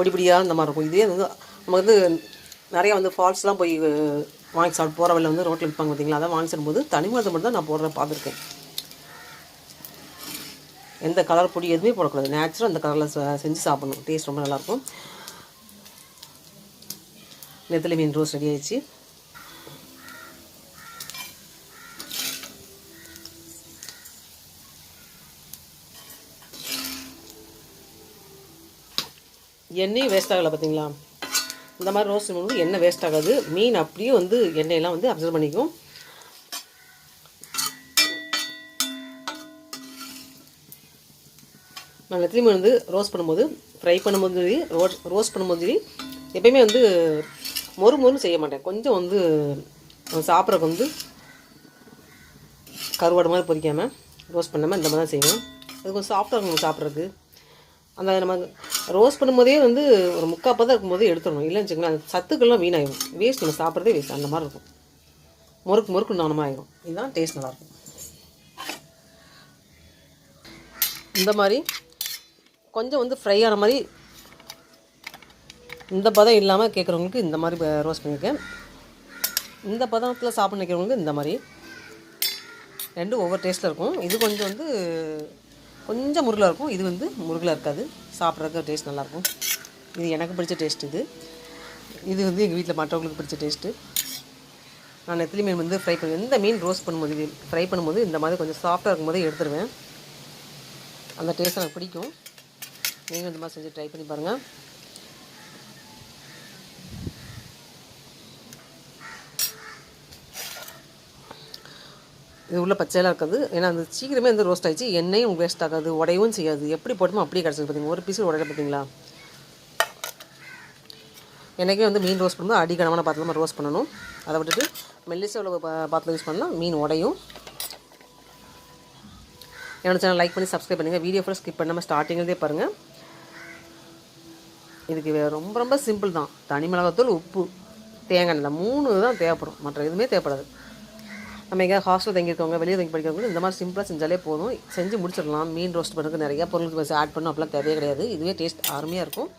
பொடி பொடியாக இந்த மாதிரி இருக்கும். இதே வந்து நம்ம வந்து நிறையா வந்து ஃபால்ஸ்லாம் போய் வாங்கி சாப்பிட்டு போகிற வழியில் வந்து ரோட்டில் விற்பாங்க பார்த்தீங்களா அதை வாங்கி சாப்பிடும்போது தனி மட்டும் தான் நான் போடுற பார்த்துருக்கேன். எந்த கலர் பொடி எதுவுமே போடக்கூடாது. நேச்சுரல் அந்த கலரில் செஞ்சு சாப்பிடணும். டேஸ்ட் ரொம்ப நல்லாயிருக்கும் நெத்திலி மீன் ரோஸ் ரெடி ஆயிடுச்சு. எண்ணெயும் வேஸ்ட் ஆகலை பார்த்தீங்களா? இந்த மாதிரி ரோஸ்ட் பண்ணும்போது எண்ணெய் வேஸ்ட் ஆகாது. மீன் அப்படியே வந்து எண்ணெயெல்லாம் வந்து அப்சர்வ் பண்ணிக்கும். நான் திரும்பி மீன் வந்து ரோஸ்ட் பண்ணும்போது ஃப்ரை பண்ணும்போது சரி ரோஸ் ரோஸ்ட் பண்ணும்போது சரி எப்பயுமே வந்து மொறு மொறுன்னு செய்ய மாட்டேன். கொஞ்சம் வந்து சாப்பிட்றதுக்கு வந்து கருவாடு மாதிரி பொரிக்காமல் ரோஸ்ட் பண்ணாமல் இந்த மாதிரி தான் செய்வேன். அது கொஞ்சம் சாஃப்டாக இருக்கும் சாப்பிட்றதுக்கு. அந்த நம்ம ரோஸ் பண்ணும்போதே வந்து ஒரு முக்கால் பதம் இருக்கும்போது எடுத்துடணும். இல்லைன்னு வச்சுக்கோங்களேன் அந்த சத்துக்கள்லாம் வீணாயிடும் வேஸ்ட் நம்ம சாப்பிட்றதே வேஸ்ட் அந்த மாதிரி இருக்கும். முறுக்கு முறுக்கு நானமாக ஆயிடும் இதுதான் டேஸ்ட் நல்லாயிருக்கும் இந்த மாதிரி கொஞ்சம் வந்து ஃப்ரை ஆன மாதிரி இந்த பதம் இல்லாமல் கேட்குறவங்களுக்கு இந்த மாதிரி ரோஸ்ட் பண்ணியிருக்கேன் இந்த பதத்தில் சாப்பிட நினைக்கிறவங்களுக்கு இந்த மாதிரி. ரெண்டும் ஒவ்வொரு டேஸ்ட்டில் இருக்கும். இது கொஞ்சம் வந்து கொஞ்சம் முருகலாக இருக்கும். இது வந்து முருகலாக இருக்காது. சாப்பிட்றதுக்கு டேஸ்ட் நல்லாயிருக்கும். இது எனக்கு பிடிச்ச டேஸ்ட் இது. இது வந்து எங்கள் வீட்டில் மற்றவங்களுக்கு பிடிச்ச டேஸ்ட்டு நான் நெத்திலி மீன் வந்து ஃப்ரை பண்ணி எந்த மீன் ரோஸ்ட் பண்ணும்போது இது ஃப்ரை பண்ணும்போது இந்த மாதிரி கொஞ்சம் சாஃப்டாக இருக்கும்போதே எடுத்துருவேன். அந்த டேஸ்ட் எனக்கு பிடிக்கும். நீங்கள் இந்த மாதிரி செஞ்சு ட்ரை பண்ணி பாருங்கள் இது உள்ள பச்சையெல்லாம் இருக்காது. ஏன்னா அந்த சீக்கிரமே வந்து ரோஸ்ட் ஆகிடுச்சு எண்ணெயும் வேஸ்ட் ஆகாது. உடையவும் செய்யாது. எப்படி போட்டுமோ அப்படியே கிடச்சிது பார்த்தீங்க ஒரு பீஸ் உடையில பார்த்தீங்களா? எனக்கே வந்து மீன் ரோஸ்ட் பண்ணும்போது அடி பாத்திரமாக ரோஸ்ட் பண்ணணும். அதை விட்டுட்டு மெல்லிச உள்ள பா- பாத்திரம் யூஸ் பண்ணால் மீன் உடையும். என்னோட சேனல் லைக் பண்ணி சப்ஸ்கிரைப் பண்ணுங்கள் வீடியோ ஃபுல்லாக ஸ்கிப் பண்ணாமல் ஸ்டார்டிங்லேருந்தே பாருங்கள் இதுக்கு வே- ரொம்ப ரொம்ப சிம்பிள் தான். தனி மிளகாத்தூள் உப்பு தேங்காய் எண்ணெய். மூணு தான் தேவைப்படும். மற்ற எதுவுமே தேவைப்படாது. நம்ம எங்கேயாவது ஹாஸ்டல் தங்கியிருக்கவங்க வெளியே தங்கி படிக்கிறவங்க இந்த மாதிரி சிம்பிளாக செஞ்சாலே போதும். செஞ்சு முடிச்சிடலாம். மீன் ரோஸ்ட் பண்ணுறதுக்கு நிறையா பொருள் ஆட் பண்ணும். அப்படிலாம் தேவையே கிடையாது. இதுவே டேஸ்ட் அருமையாக இருக்கும்.